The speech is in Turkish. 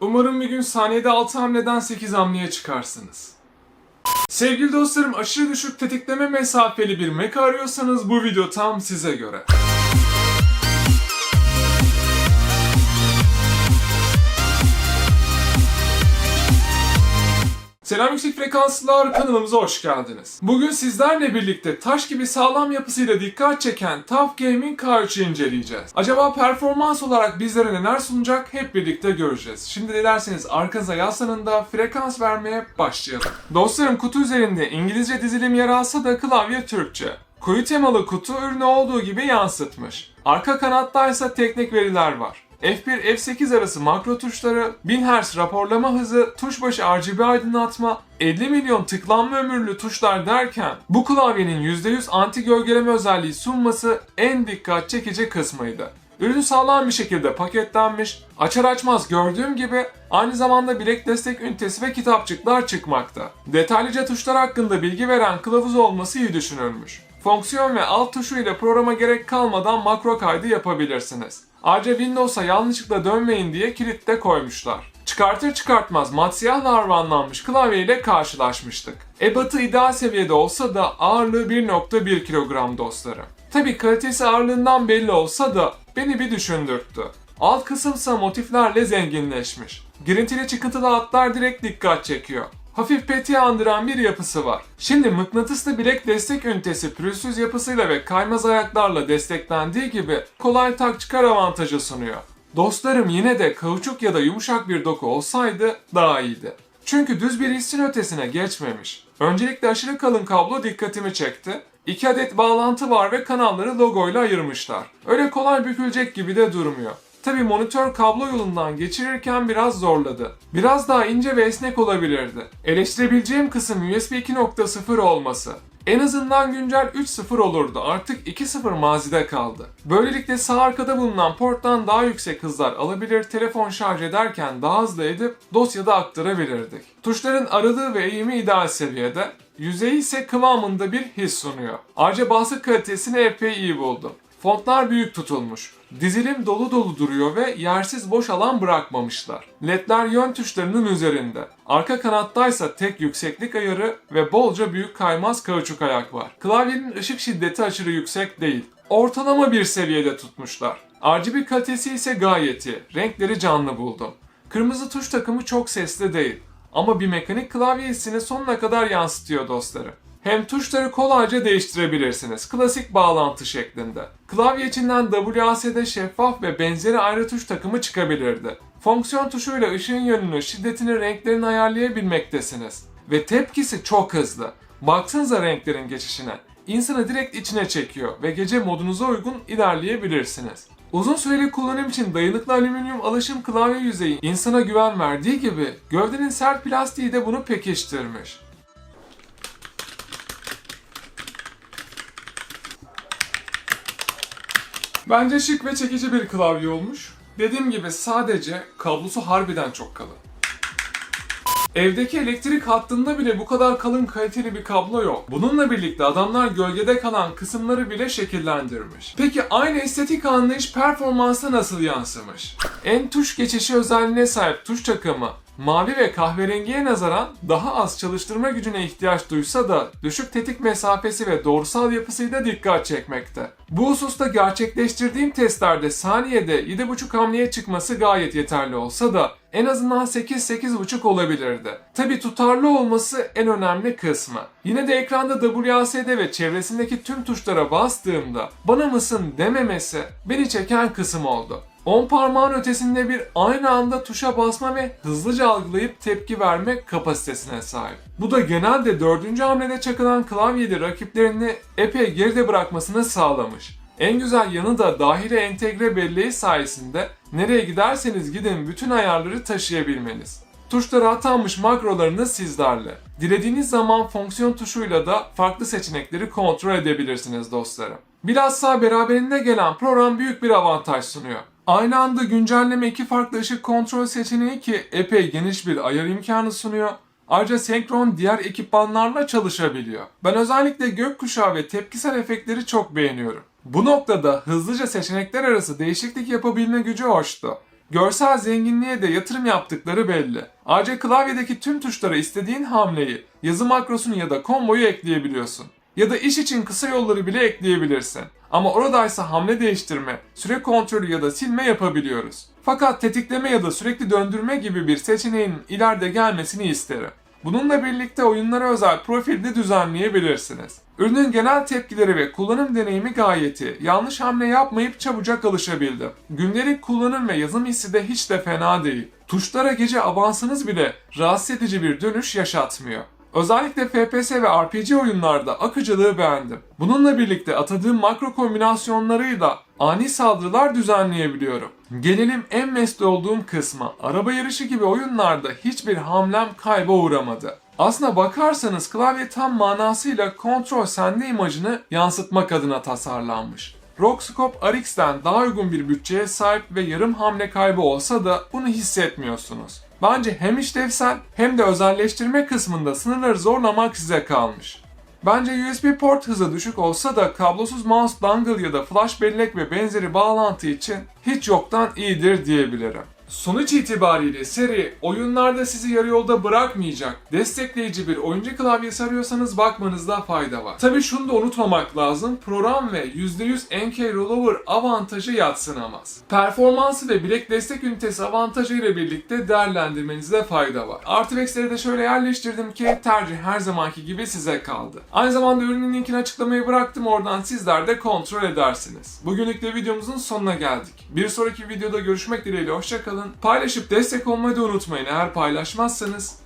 Umarım bir gün saniyede 6 hamleden 8 hamleye çıkarsınız. Sevgili dostlarım aşırı düşük tetikleme mesafeli bir Mac arıyorsanız bu video tam size göre. Selam yüksek frekanslılar kanalımıza hoş geldiniz. Bugün sizlerle birlikte taş gibi sağlam yapısıyla dikkat çeken TUF Gaming K3'ü inceleyeceğiz. Acaba performans olarak bizlere neler sunacak hep birlikte göreceğiz. Şimdi dilerseniz arkanıza yaslanın da frekans vermeye başlayalım. Dostlarım kutu üzerinde İngilizce dizilim yer alsa da klavye Türkçe. Koyu temalı kutu ürünü olduğu gibi yansıtmış. Arka kanatta ise teknik veriler var. F1 F8 arası makro tuşları, 1000 Hz raporlama hızı, tuş başı RGB aydınlatma, 50 milyon tıklanma ömürlü tuşlar derken bu klavyenin %100 anti gölgeleme özelliği sunması en dikkat çekici kısmıydı. Ürün sağlam bir şekilde paketlenmiş, açar açmaz gördüğüm gibi aynı zamanda bilek destek ünitesi ve kitapçıklar çıkmakta. Detaylıca tuşlar hakkında bilgi veren kılavuz olması iyi düşünülmüş. Fonksiyon ve alt tuşu ile programa gerek kalmadan makro kaydı yapabilirsiniz. Ayrıca Windows'a yanlışlıkla dönmeyin diye kilit de koymuşlar. Çıkartır çıkartmaz mat siyahla harmanlanmış klavye ile karşılaşmıştık. Ebatı ideal seviyede olsa da ağırlığı 1.1 kilogram dostlarım. Tabi kalitesi ağırlığından belli olsa da beni bir düşündürttü. Alt kısımsa motiflerle zenginleşmiş. Girintili çıkıntılı hatlar direkt dikkat çekiyor. Hafif peti andıran bir yapısı var. Şimdi mıknatıslı bilek destek ünitesi pürüzsüz yapısıyla ve kaymaz ayaklarla desteklendiği gibi kolay tak çıkar avantajı sunuyor. Dostlarım yine de kauçuk ya da yumuşak bir doku olsaydı daha iyiydi. Çünkü düz bir hissin ötesine geçmemiş. Öncelikle aşırı kalın kablo dikkatimi çekti. İki adet bağlantı var ve kanalları logoyla ayırmışlar. Öyle kolay bükülecek gibi de durmuyor. Tabi monitör kablo yolundan geçirirken biraz zorladı. Biraz daha ince ve esnek olabilirdi. Eleştirebileceğim kısım USB 2.0 olması. En azından güncel 3.0 olurdu. Artık 2.0 mazide kaldı. Böylelikle sağ arkada bulunan porttan daha yüksek hızlar alabilir, telefon şarj ederken daha hızlı edip dosyada aktarabilirdik. Tuşların aralığı ve eğimi ideal seviyede. Yüzeyi ise kıvamında bir his sunuyor. Ayrıca basık kalitesini epey iyi buldum. Fontlar büyük tutulmuş. Dizilim dolu dolu duruyor ve yersiz boş alan bırakmamışlar. LED'ler yön tuşlarının üzerinde. Arka kanattaysa tek yükseklik ayarı ve bolca büyük kaymaz kauçuk ayak var. Klavyenin ışık şiddeti aşırı yüksek değil. Ortalama bir seviyede tutmuşlar. RGB kalitesi ise gayet iyi. Renkleri canlı buldum. Kırmızı tuş takımı çok sesli değil. Ama bir mekanik klavye hissini sonuna kadar yansıtıyor dostlarım. Hem tuşları kolayca değiştirebilirsiniz. Klasik bağlantı şeklinde. Klavye içinden WASD şeffaf ve benzeri ayrı tuş takımı çıkabilirdi. Fonksiyon tuşuyla ışığın yönünü, şiddetini, renklerini ayarlayabilmektesiniz. Ve tepkisi çok hızlı. Baksanıza renklerin geçişine. İnsanı direkt içine çekiyor ve gece modunuza uygun ilerleyebilirsiniz. Uzun süreli kullanım için dayanıklı alüminyum alaşım klavye yüzeyi insana güven verdiği gibi gövdenin sert plastiği de bunu pekiştirmiş. Bence şık ve çekici bir klavye olmuş. Dediğim gibi sadece kablosu harbiden çok kalın. Evdeki elektrik hattında bile bu kadar kalın kaliteli bir kablo yok. Bununla birlikte adamlar gölgede kalan kısımları bile şekillendirmiş. Peki aynı estetik anlayış performansa nasıl yansımış? En tuş geçişi özelliğine sahip tuş takımı mavi ve kahverengiye nazaran daha az çalıştırma gücüne ihtiyaç duysa da düşük tetik mesafesi ve doğrusal yapısıyla dikkat çekmekte. Bu hususta gerçekleştirdiğim testlerde saniyede 7.5 hamleye çıkması gayet yeterli olsa da en azından 8-8.5 olabilirdi. Tabi tutarlı olması en önemli kısmı. Yine de ekranda WASD ve çevresindeki tüm tuşlara bastığımda bana mısın dememesi beni çeken kısım oldu. 10 parmağın ötesinde bir aynı anda tuşa basma ve hızlıca algılayıp tepki verme kapasitesine sahip. Bu da genelde 4. hamlede çakılan klavyede rakiplerini epey geride bırakmasını sağlamış. En güzel yanı da dahili entegre belleği sayesinde nereye giderseniz gidin bütün ayarları taşıyabilmeniz. Tuşlara atanmış makrolarınız sizlerle. Dilediğiniz zaman fonksiyon tuşuyla da farklı seçenekleri kontrol edebilirsiniz dostlarım. Bilhassa beraberinde gelen program büyük bir avantaj sunuyor. Aynı anda güncelleme iki farklı ışık kontrol seçeneği ki epey geniş bir ayar imkanı sunuyor. Ayrıca senkron diğer ekipmanlarla çalışabiliyor. Ben özellikle gökkuşağı ve tepkisel efektleri çok beğeniyorum. Bu noktada hızlıca seçenekler arası değişiklik yapabilme gücü hoştu. Görsel zenginliğe de yatırım yaptıkları belli. Ayrıca klavyedeki tüm tuşlara istediğin hamleyi, yazı makrosunu ya da komboyu ekleyebiliyorsun. Ya da iş için kısa yolları bile ekleyebilirsin. Ama oradaysa hamle değiştirme, süre kontrolü ya da silme yapabiliyoruz. Fakat tetikleme ya da sürekli döndürme gibi bir seçeneğin ileride gelmesini isterim. Bununla birlikte oyunlara özel profil de düzenleyebilirsiniz. Ürünün genel tepkileri ve kullanım deneyimi gayet iyi. Yanlış hamle yapmayıp çabucak alışabildim. Gündelik kullanım ve yazım hissi de hiç de fena değil. Tuşlara gece avansınız bile rahatsız edici bir dönüş yaşatmıyor. Özellikle FPS ve RPG oyunlarda akıcılığı beğendim. Bununla birlikte atadığım makro kombinasyonlarıyla ani saldırılar düzenleyebiliyorum. Gelelim en mest olduğum kısma. Araba yarışı gibi oyunlarda hiçbir hamlem kayba uğramadı. Aslına bakarsanız klavye tam manasıyla kontrol sende imajını yansıtmak adına tasarlanmış. Rockscope RX'den daha uygun bir bütçeye sahip ve yarım hamle kaybı olsa da bunu hissetmiyorsunuz. Bence hem işlevsel hem de özelleştirme kısmında sınırları zorlamak size kalmış. Bence USB port hızı düşük olsa da kablosuz mouse dongle ya da flash bellek ve benzeri bağlantı için hiç yoktan iyidir diyebilirim. Sonuç itibariyle seri oyunlarda sizi yarı yolda bırakmayacak destekleyici bir oyuncu klavyesi arıyorsanız bakmanızda fayda var. Tabi şunu da unutmamak lazım program ve %100 NK rollover avantajı yatsınamaz. Performansı ve bilek destek ünitesi avantajı ile birlikte değerlendirmenizde fayda var. Artı Vex'leri de şöyle yerleştirdim ki tercih her zamanki gibi size kaldı. Aynı zamanda ürünün linkini açıklamaya bıraktım oradan sizler de kontrol edersiniz. Bugünlük de videomuzun sonuna geldik. Bir sonraki videoda görüşmek dileğiyle hoşçakalın. Paylaşıp destek olmayı da unutmayın eğer paylaşmazsanız.